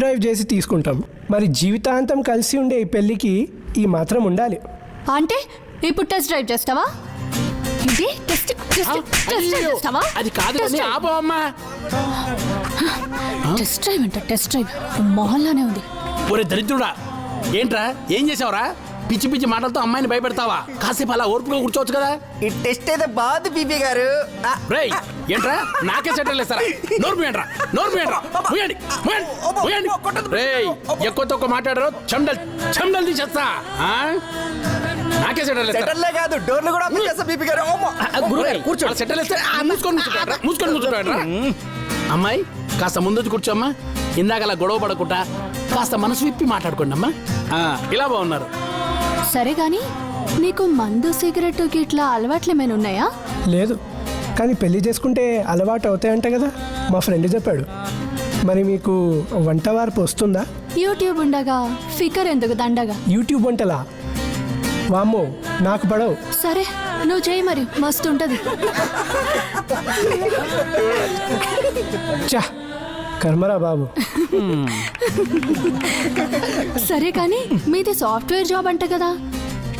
Drive చేసి తీసుకుంటాం. మరి జీవితాంతం కలిసి ఉండే ఈ పెళ్ళికి ఈ మాత్రం ఉండాలి. అంటే ఇప్పుడు టెస్ట్ డ్రైవ్ చేస్తావా? ఇది టెస్ట్ టెస్ట్ టెస్ట్ డ్రైవ్ చేస్తావా? అది కాదు కానీ ఆపో అమ్మా. టెస్ట్ డ్రైవ్ అంట టెస్ట్ డ్రైవ్. మొహల్లానే ఉంది. ఒరే దరిద్రుడా ఏంట్రా ఏం చేసావురా పిచ్చి పిచ్చి మాటలతో అమ్మాయిని భయపెడతావా? కాసేపు అలా ఓర్పుగా కూర్చోవచ్చు కదా. ఈ టెస్ట్ అయితే బాగుంది బీపీ గారు. రేయ్ ఏంట్రా? నాకే సెటిల్ వేస్తారా నోరు మూయండ్రా నోరు మూయండ్రా. మూయండి మూయండి మూయండి. రేయ్ ఎక్కువ తక్కువ మాట్లాడరు. చెండల్ చెండల్ తీసేస్తా. ఆ? నాకే సెటిల్ సెటర్లే కాదు డోర్లు కూడా చేస్తా బీపీ గారు. గురుగారు కూర్చో సెటిల్ వేస్తే ఆ, మూసుకొని కూర్చోండి మూసుకొని కూర్చోండి అమ్మాయి కాస్త ముందు కూర్చోమ్మా ఇందాక అలా గొడవ పడకుండా కాస్త మనసు విప్పి మాట్లాడుకోండి అమ్మా. ఆ, ఇలా బాగున్నారు. సరే గాని నీకు మందు సిగరెట్ ఇట్లా అలవాట్లు ఏమైనా ఉన్నాయా? లేదు. కానీ పెళ్ళి చేసుకుంటే అలవాటు అవుతాయంట కదా మా ఫ్రెండ్ చెప్పాడు. మరి మీకు వంట వార్పు వస్తుందా? యూట్యూబ్ ఉండగా ఫికర్ ఎందుకు దండగా? యూట్యూబ్ వంటలా? వామ్మో నాకు పడవు. సరే నువ్వు చేయి మరి మస్తు ఉంటది. చా కర్మరా బాబు. సరే కానీ మీది సాఫ్ట్వేర్ జాబ్ అంట కదా.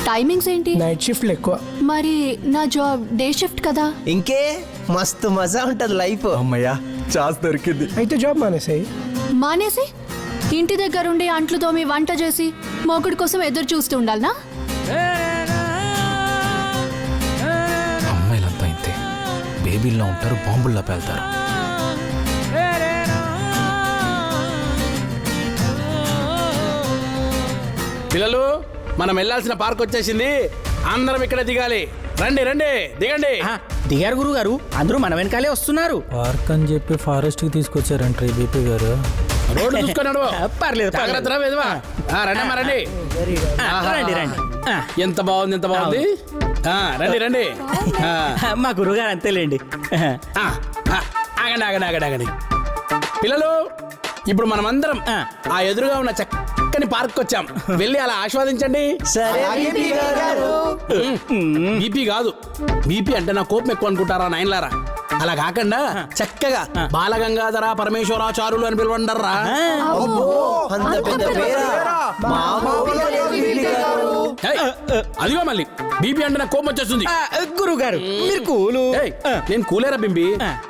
టైమింగ్స్ ఏంటి? నైట్ షిఫ్ట్లు ఎక్కువ. మరి నా జాబ్ డే షిఫ్ట్ కదా? ఇంకే? మస్తు మజా ఉంటది లైఫ్. అమ్మయ్యా ఛాన్స్ దొరికింది. అయితే జాబ్ మానేసాయి. మానేసి? ఇంటి దగ్గరుండి అంట్లు తోమి వంట చేసి మొగుడు కోసం ఎదురు చూస్తూ ఉండాలనా? అమ్మాయిలంతా ఇంతే. బేబీల్లో ఉంటారు బాంబుల్లో పేల్తారు. పిల్లలు మనం వెళ్ళాల్సిన పార్క్ వచ్చేసింది. అందరం ఇక్కడ దిగాలి. రండి రండి దిగండి. దిగారు గురువు గారు అందరూ మన వెనకాలే వస్తున్నారు. పార్క్ అని చెప్పి ఫారెస్ట్కి తీసుకొచ్చారంట బీపీ గారు. రోడ్డు చూసుకొని నడువు. పర్లేదు. జాగ్రత్త వెధవా. రండి. అమ్మా, రండి రండి. రండి ఎంత బాగుంది ఎంత బాగుంది? ఆ, రండి రండి. మా గురువుగారు అంతేలేండి. ఆగండి ఆగండి ఆగండి ఆగండి. పిల్లలు ఇప్పుడు మనం అందరం ఆ. ఆ ఎదురుగా ఉన్న చక్కని పార్క్ వచ్చాం. వెళ్ళి అలా ఆస్వాదించండి. సరే బీపీ కాదు. బీపీ అంటే నా కోపం ఎక్కువ అనుకుంటారా నాయనలారా? అలా కాకుండా చక్కగా బాలగంగాధర పరమేశ్వరాచారులు అని పిలవండర్రా అదిగో మళ్ళీ. బీపీ అంటే నాకు కోపం వచ్చేస్తుంది. గురువు గారు మీరు కూలు. నేను కూలేరా బింబి.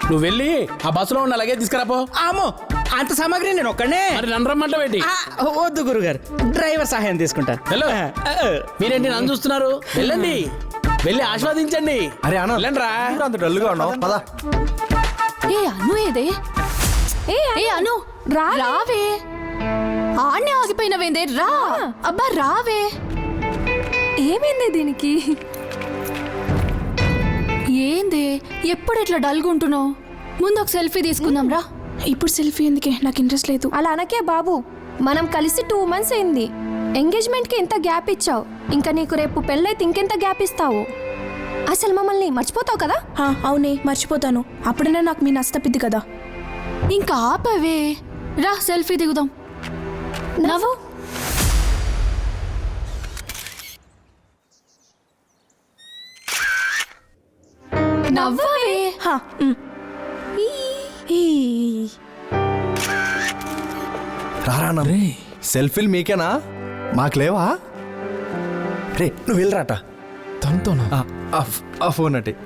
నువ్వు వెళ్ళి ఆ బస్సులో ఉన్న లగేజ్ తీసుకురాపో. ఆమో అంత సామాగ్రి నేను ఒక్కనే మరి నన్ను రమ్మంటావేంటి వద్దు గురుగారు. డ్రైవర్ సహాయం తీసుకుంటాను హలో మీరేంటి నన్ను చూస్తున్నారు? వెళ్ళండి. వెళ్ళి ఆస్వాదించండి అరే అన్న వెళ్ళండి రా అంత డల్గా ఉన్నావు. పదా. ఏ అను ఏదే? ఏ అను? రా రావే. ఆడనే ఆగిపోయినవేందే? రా. అబ్బా రావే. ఏమైంది దీనికి? ఏందే? ఎప్పుడు ఇట్లా డల్గుంటున్నావు ముందు ఒక సెల్ఫీ తీసుకుందాం రా. ఇప్పుడు సెల్ఫీ ఎందుకే? నాకు ఇంట్రెస్ట్ లేదు. అలా అనకే బాబు. మనం కలిసి టూ మంత్స్ అయింది. ఎంగేజ్మెంట్కి ఎంత గ్యాప్ ఇచ్చావు. ఇంకా నీకు రేపు పెళ్ళైతే ఇంకెంత గ్యాప్ ఇస్తావు? అసలు మమ్మల్ని మర్చిపోతావు కదా? హా, అవునే మర్చిపోతాను. అప్పుడైనా నాకు మీ నష్టపిద్ది కదా. ఇంకా ఆపవే. రా సెల్ఫీ దిగుదాం. నవ్వు. నవ్వవే. హా, ఉమ్. ఈ. రారా రే సెల్ఫీలు మీకేనా? మాకు లేవా రే నువ్వు వెళ్ళరాట. తనతోనా? ఆ, ఫోన్ అటే.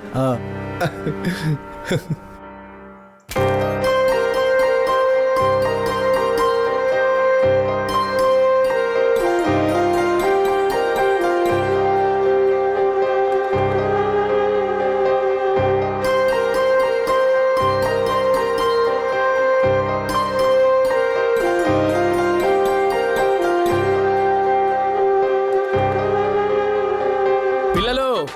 పిల్లలు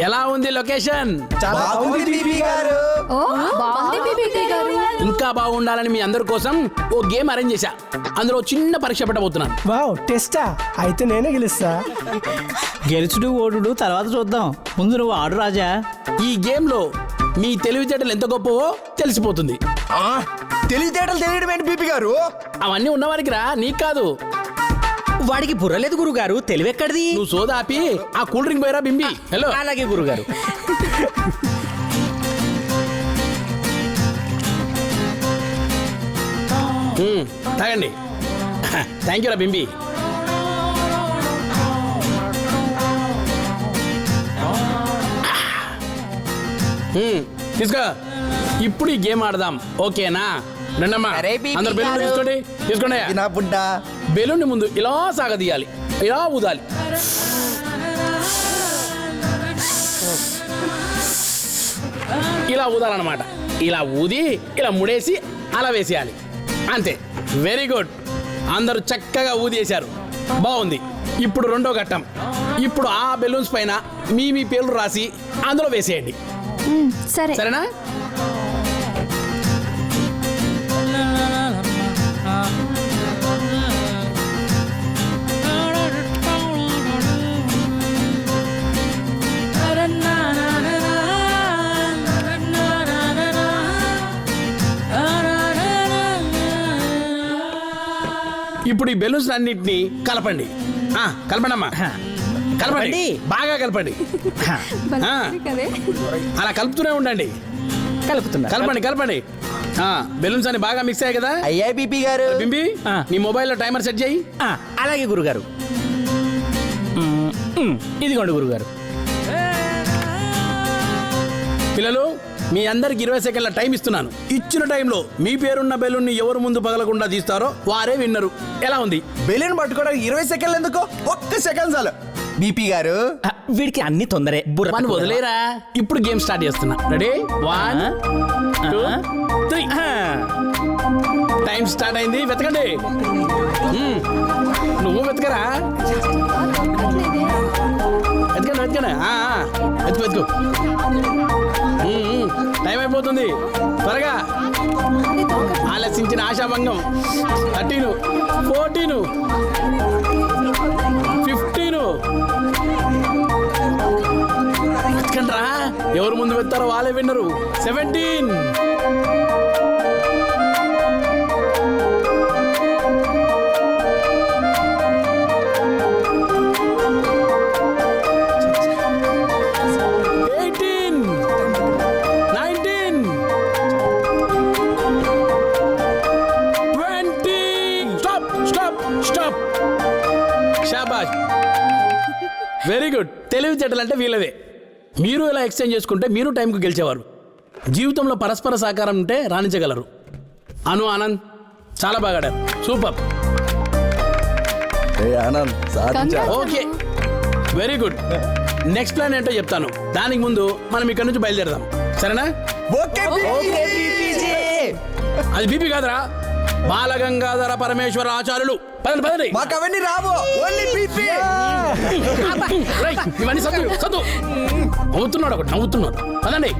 ఎలా ఉంది లొకేషన్? బాగుంది గారు. ఓ బాగుంది బీబీ గారు. ఇంకా బాగుండాలని మీ అందరి కోసం ఓ గేమ్ అరేంజ్ చేశా. అందులో చిన్న పరీక్ష పెట్టబోతున్నాను. వావ్ టెస్టా? అయితే నేనే గెలుస్తా. గెలుచుడు ఓడుడు తర్వాత చూద్దాం. ముందు నువ్వు ఆడు రాజా. ఈ గేమ్లో మీ తెలివితేటలు ఎంత గొప్పవో తెలిసిపోతుంది. ఆ, తెలివితేటలు తెలియడం ఏంటి బీపీ గారు? అవన్నీ ఉన్నవారికి రా నీకు కాదు. వాడికి బుర్రలేదు గురుగారు తెలివెక్కడిది? నువ్వు సోదా ఆపి ఆ కూల్ డ్రింక్ పోయిరా బింబి. హలో అలాగే గురుగారు. తాగండి. థ్యాంక్ యూ రా బింబి. తీసుకో. ఇప్పుడు ఈ గేమ్ ఆడదాం. ఓకేనా? రండమ్మా. అందరు గారు. తీసుకోండి. తీసుకోండి. నా బుడ్డ? బెలూన్ ముందు ఇలా సాగదీయాలి ఇలా ఊదాలి. ఇలా ఊదాలన్నమాట. ఇలా ఊది ఇలా ముడేసి అలా వేసేయాలి. అంతే. వెరీ గుడ్ అందరూ చక్కగా ఊదేశారు. బాగుంది. ఇప్పుడు రెండో ఘట్టం. ఇప్పుడు ఆ బెలూన్స్ పైన మీ మీ పేర్లు రాసి అందులో వేసేయండి. సరే. సరేనా? ఇప్పుడు ఈ బెలూన్స్ అన్నింటినీ కలపండి. ఆ, కలపండి అమ్మా కలపండి. కలపండి. బాగా కలపండి. ఆ. అలా కలుపుతూనే ఉండండి. కలుపుతున్నా. కలపండి కలపండి. ఆ, బెలూన్స్ అన్ని బాగా మిక్స్ అయ్యాయి కదా? అయ్యా బీపీ గారు. బింబి ఆ. నీ మొబైల్లో టైమర్ సెట్ చేయి. ఆ, అలాగే గురుగారు. మ్మ్, మ్మ్, ఇదిగోండి గురుగారు. పిల్లలు మీ అందరికి ఇరవై సెకండ్ల టైం ఇస్తున్నాను. ఇచ్చిన టైంలో మీ పేరున్న బెలూన్ని ఎవరు ముందు పగలకుండా తీస్తారో వారే విన్నరు. ఎలా ఉంది? బెలూన్ పట్టుకోవడానికి ఇరవై సెకండ్లు ఎందుకు? ఒక్క సెకండ్ చాలు. బీపీ గారు. వీడికి అన్ని తొందరే. బుర్ర పని తక్కువ. వదిలేరా? ఇప్పుడు గేమ్ స్టార్ట్ చేస్తున్నా. Ready one two three time start అయింది. వెతకండి. నువ్వు వెతకరా? వెతకండి వెతకండి. వెతుకు వెతుకు. పడిపోతుంది త్వరగా ఆలసించిన ఆశాభంగం. థర్టీను ఫోర్టీను ఫిఫ్టీను. ఎవరు ముందు పెడతారో వాళ్ళే విన్నరు. సెవెంటీన్. వెరీ గుడ్ తెలివితేటలు అంటే వీళ్ళవే మీరు ఇలా ఎక్స్చేంజ్ చేసుకుంటే మీరు టైంకు గెలిచేవారు. జీవితంలో పరస్పర సహకారం ఉంటే రాణించగలరు. అను ఆనంద్ చాలా బాగా ఆడారు. Super Anand okay. Very good next plan ఏంటో చెప్తాను. దానికి ముందు మనం ఇక్కడ నుంచి బయలుదేరదాం. సరేనా? ఓకే అది బీపీ కాదురా. బాలగంగాధర పరమేశ్వర ఆచార్యులు. పదండి పదండి. మాకు అవన్నీ రావు. Only BP. రేయ్, ఇవన్నీ సత్తు సత్తు నవ్వుతున్నాడు ఒకటి నవ్వుతున్నాడు. పదండి.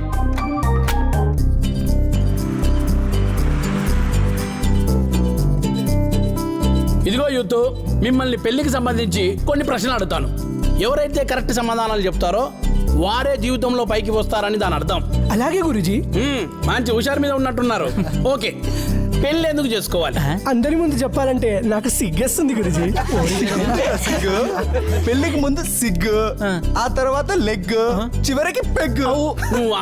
ఇదిగో యూత్ మిమ్మల్ని పెళ్ళికి సంబంధించి కొన్ని ప్రశ్నలు అడుగుతాను. ఎవరైతే కరెక్ట్ సమాధానాలు చెప్తారో వారే జీవితంలో పైకి వస్తారని దాని అర్థం. అలాగే గురుజీ. మంచి హుషారు మీద ఉన్నట్టున్నారు. ఓకే. పెళ్ళి ఎందుకు చేసుకోవాలి? అందరి ముందు చెప్పాలంటే నాకు సిగ్గేస్తుంది గురుజీ. సిగ్గు? పెళ్ళికి ముందు సిగ్గు ఆ. తర్వాత లెగ్ చివరికి పెగ్గు. నువ్వు.